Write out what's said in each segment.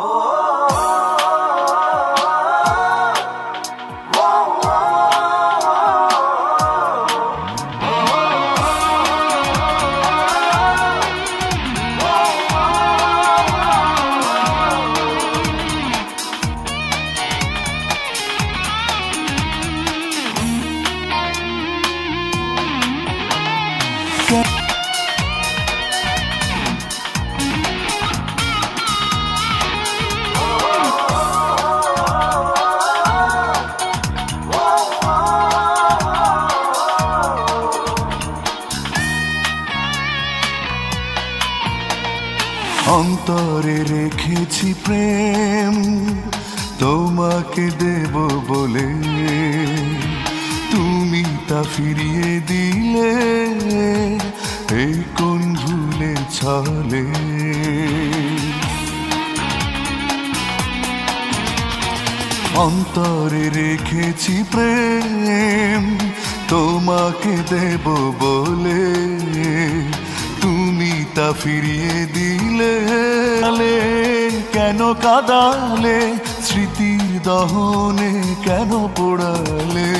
Oh. অন্তরে রেখেছি প্রেম, তোমাকে দেব বলে। তুমি তা ফিরিয়ে দিলে, এই কোন ভুলে ছলে। অন্তরে রেখেছি প্রেম, তোমাকে দেব বলে। তা ফিরিয়ে দিলে কেন কাদালে? স্মৃতির দহনে কেন পোড়ালে?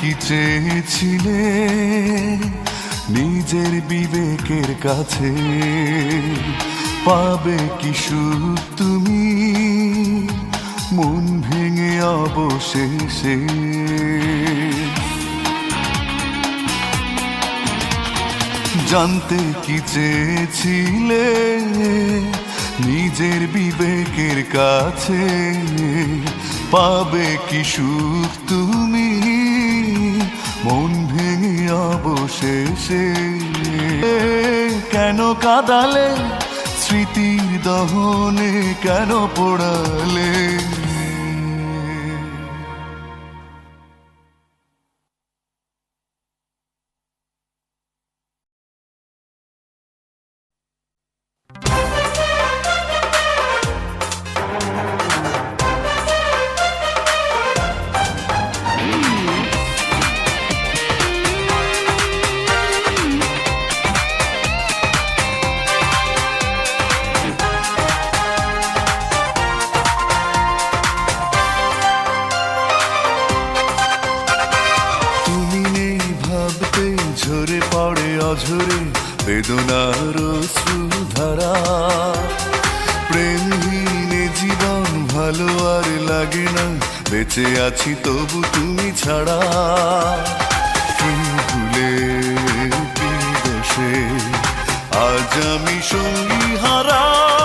কি চেয়েছিলে নিজের বিবেকের কাছে? পাবে কি সুখ তুমি? মন ভেঙে অবশেষে। জানতে কি চেয়েছিলে নিজের বিবেকের কাছে? পাবে কি সুখ তুমি? মন ভেঙে অবশেষে কেন কাদালে? স্মৃতির দহনে কেন পোড়ালে? আছি তবু তুমি ছাড়া। ভুলে আজ আমি সঙ্গী হারাই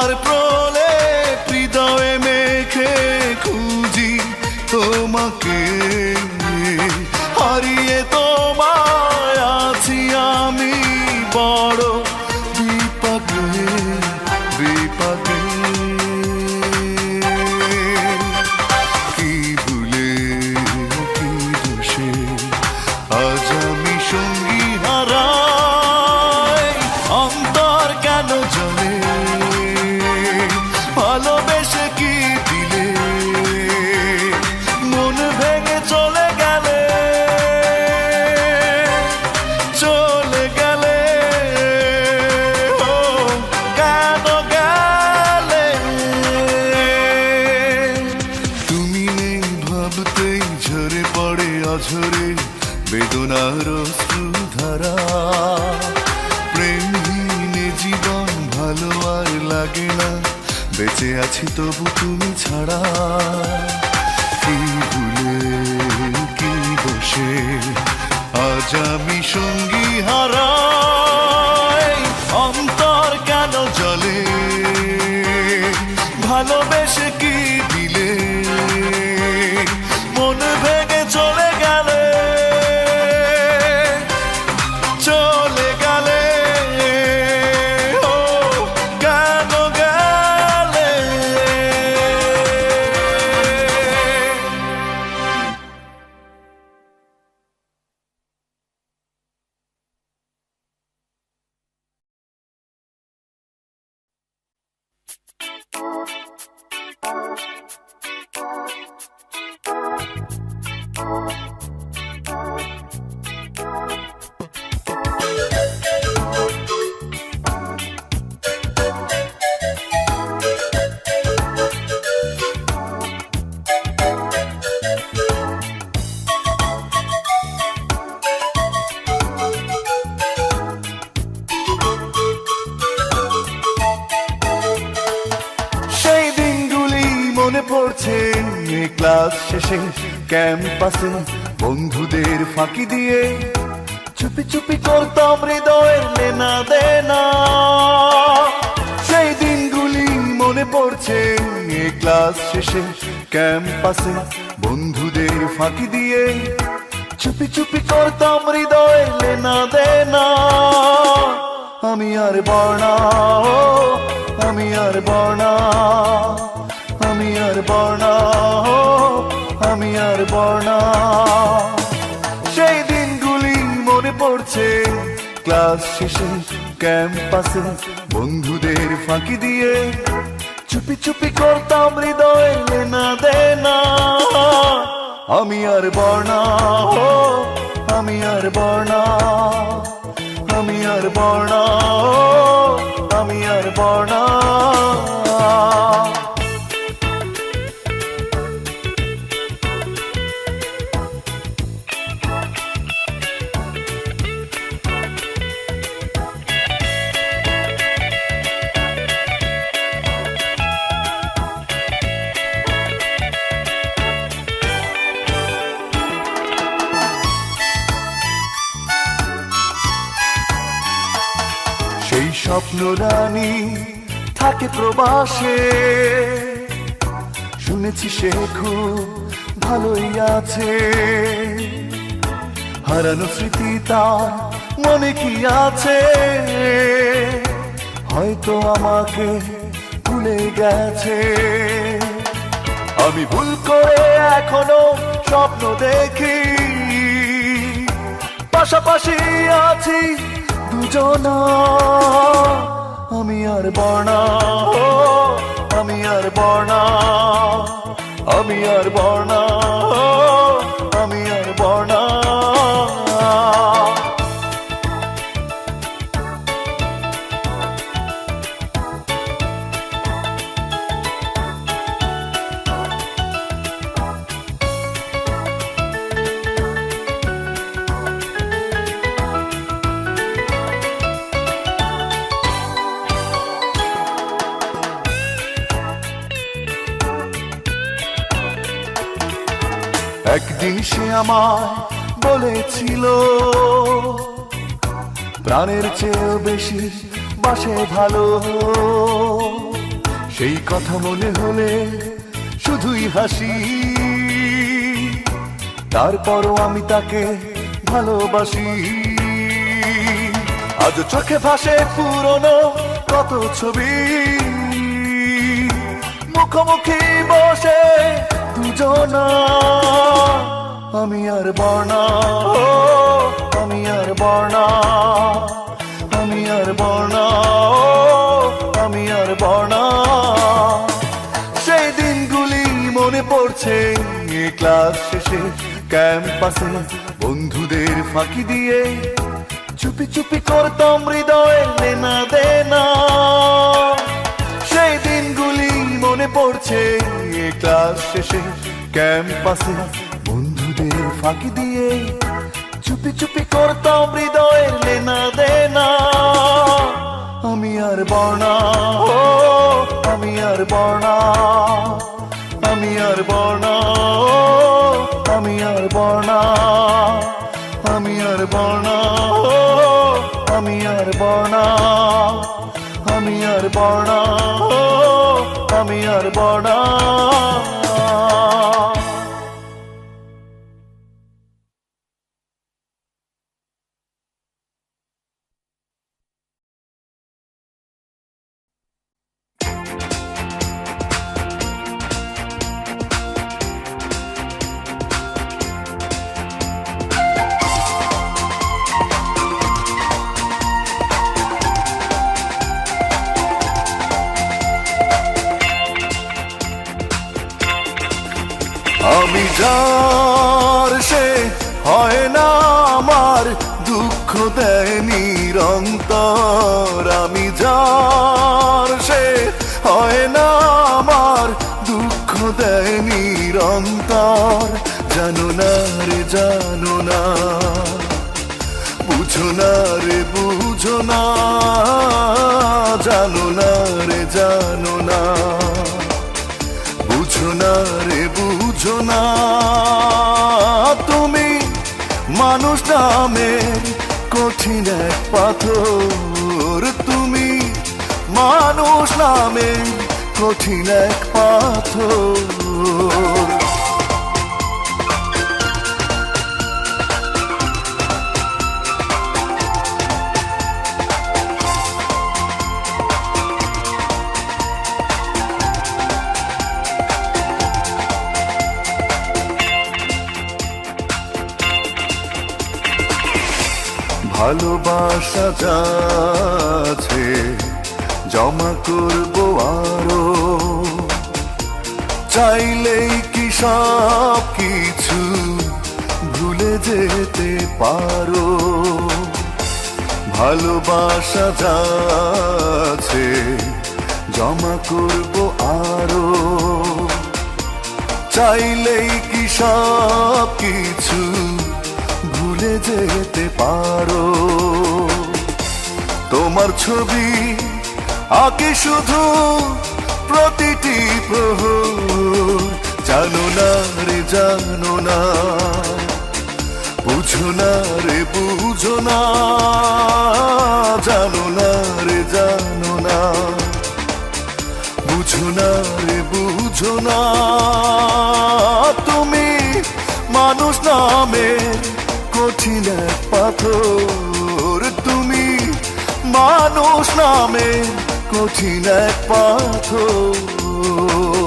ব্যথার প্রলে বেঁচে আছি তবু তুমি ছাড়া। কি ভুলে কি বসে? আজ আমি সঙ্গী হারাই। অন্তর কেন জলে ভালোবেসে ক্যাম্পাসে বন্ধুদের ফাঁকি দিয়ে। চুপি চুপি করতাম হৃদয়ের লেনা দেনা। সেই দিনগুলি মনে পড়ছে ক্লাস শেষে, ক্যাম্পাসে বন্ধুদের ফাঁকি দিয়ে। চুপি চুপি করতাম হৃদয়ের লেনা দেনা। আমি আর বর্ণা আমি আর বর্ণা, আমি আর বর্ণা আমি আর বর্ণা। সেই দিনগুলি মনে পড়ছে। ক্লাস শেষে ক্যাম্পাসে বন্ধুদের ফাঁকি দিয়ে চুপি চুপি করতাম হৃদয়ের লেনা দেনা। আমি আর বর্ণা আমি আর বর্ণা। আমি আর বর্ণা আমি আর বর্ণা। রানী থাকে প্রবাসে। শুনেছি সে খুব ভালোই আছে। হারানো স্মৃতি তার মনে কি আছে? হয়তো আমাকে ভুলে গেছে। আমি ভুল করে এখনও স্বপ্ন দেখি। পাশাপাশি আছি দুজনা আমি আর বর্ণা আমি আর বর্ণা আমি আর বর্ণা। একদিন সে আমায় বলেছিল, প্রাণের চেয়েও বেশি বাসে ভালো। সেই কথা মনে হলে শুধুই হাসি। তারপরও আমি তাকে ভালোবাসি। আজ চোখে ভাসে পুরনো কত ছবি। মুখোমুখি বসে দুজনা, আমি আর বর্ণা, আমি আর বর্ণা, আমি আর বর্ণা, আমি আর বর্ণা। সেই দিনগুলি মনে পড়ছে ক্লাস শেষে ক্যাম্পাসে বন্ধুদের ফাঁকি দিয়ে চুপি চুপি করতাম হৃদয়ে লেনা দেনা। পড়ছে ক্লাস শেষে ক্যাম্পাসে বন্ধুদের ফাঁকি দিয়ে চুপি চুপি করতাম হৃদয়ে লেনা দেনা। আমি আর বর্ণা আমি আর বর্ণা, আমি আর বর্ণা আমি আর বর্ণা, আমি আর বর্ণা আমি আর বর্ণা, আমি আর বর্ণা আমি আর বর্ণা জানো না রে, জানো না। বুঝো না রে, বুঝো না। জানো না রে, জানো না। বুঝো না রে, বুঝো না। তুমি মানুষ নামের কঠিন এক পাথর। তুমি মানুষ নামের কঠিন এক পাথর। ভালোবাসা যাচ্ছে, জমা করব আরও। চাইলেই কি সব কিছু ভুলে যেতে পারো? ভালোবাসা যাচ্ছে, জমা করব আরও। চাইলেই কি সব কিছু ভুলে যেতে পারো। তোমার ছবি আঁকে শুধু প্রতিটি প্রহর। জানো না রে, জানো না, বুঝো না রে, বুঝো না, জানো না রে, জানো না, বুঝো না রে, বুঝো না। তুমি মানুষ নামের কঠিন এক পাথর তুমি মানুষ নামের কঠিন এক পাথর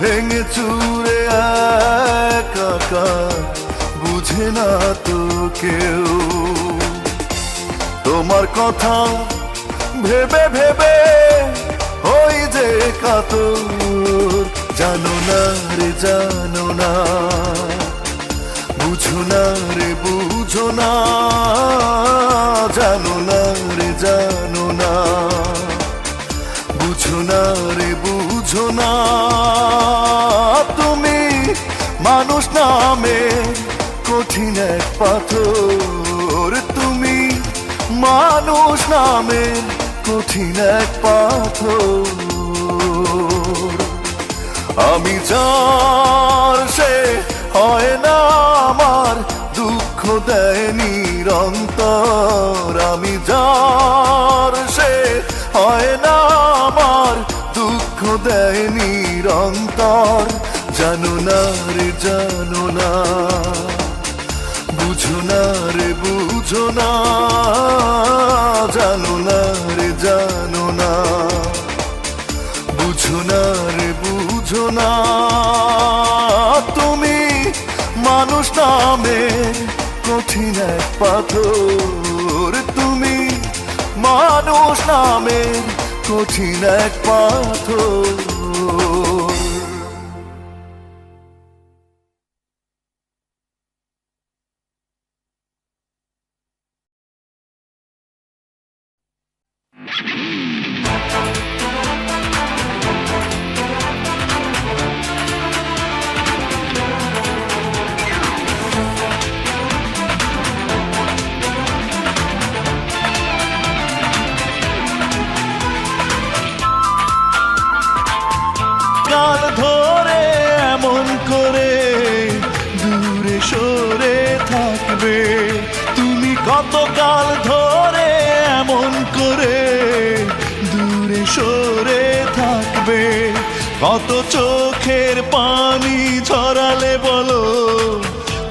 ভেঙে চুরে দরকার বুঝে না তো কেউ। তোমার কথা ভেবে ভেবে ওই যে কাতর, জানো না রে, জানো না। বুঝো না রে, বুঝো না, জানো না রে, জানো না। বুঝো না রে বুঝো না, তুমি মানুষ নামে কঠিন এক পাথর। তুমি মানুষ নামে কঠিন এক পাথর। আমি যার, সে হয় না আমার, দুঃখ দেয় নিরন্তর। আমি যার, সে হয় না আমার দুঃখ দেয় নিরন্তর। জানো না রে, জানো না। বুঝো না রে, বুঝো না। জানো না রে, জানো না। বুঝো না রে, বুঝো না। তুমি মানুষ নামে কঠিন এক পাথর। তুমি মানুষ নামে কঠিন এক পাথর। করে দূরে সরে থাকবে। তুমি কতকাল ধরে এমন করে দূরে সরে থাকবে। কত চোখের পানি ছড়ালে বলো,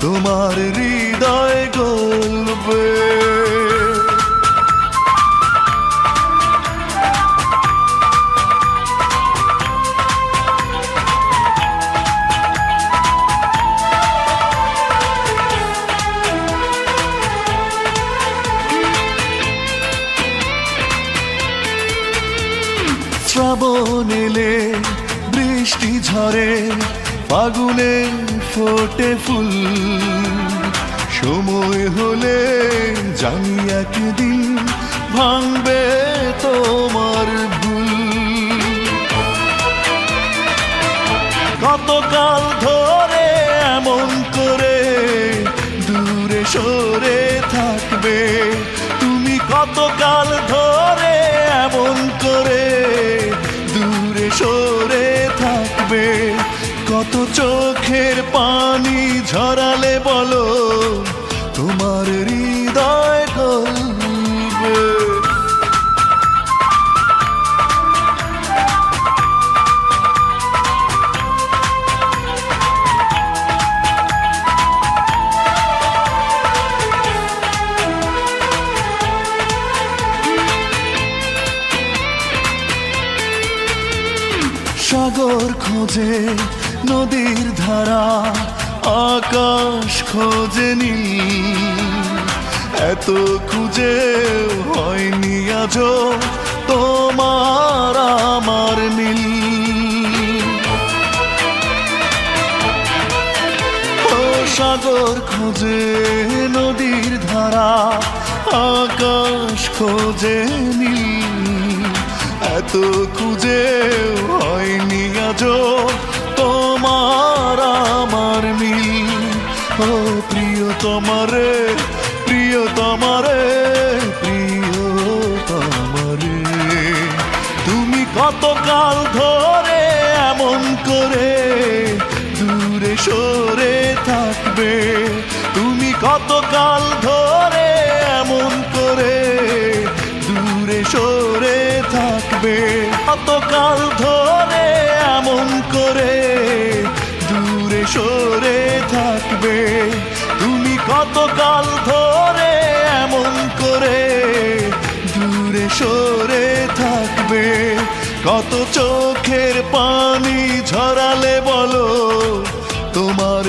তোমার হৃদয় গলবে। শ্রাবণ এলে বৃষ্টি ঝরে ফাগুনে ফোটে ফুল। সময় হলে জানি একদিন ভাঙবে তোমার ভুল। কতকাল ধরে এমন করে দূরে সরে থাকবে, তুমি কতকাল ধরে থাকবে কত চোখের পানি ঝরালে বলো তোমার হৃদয় খোঁজে, নদীর ধারা, আকাশ খোঁজে এত খুঁজে হয়নি আজ তোমার আমার মিল। সাগর খোঁজে, নদীর ধারা, আকাশ খোঁজে নীল। এত খুঁজে তোমারে, প্রিয় তোমারে প্রিয় তোমারে। তুমি কতকাল ধরে এমন করে দূরে সরে থাকবে। তুমি কতকাল ধরে এমন করে দূরে সরে থাকবে। কতকাল ধরে এমন করে দূরে সরে থাকবে। কতকাল ধরে এমন করে দূরে সরে থাকবে। কত চোখের পানি ঝরালে বলো তোমার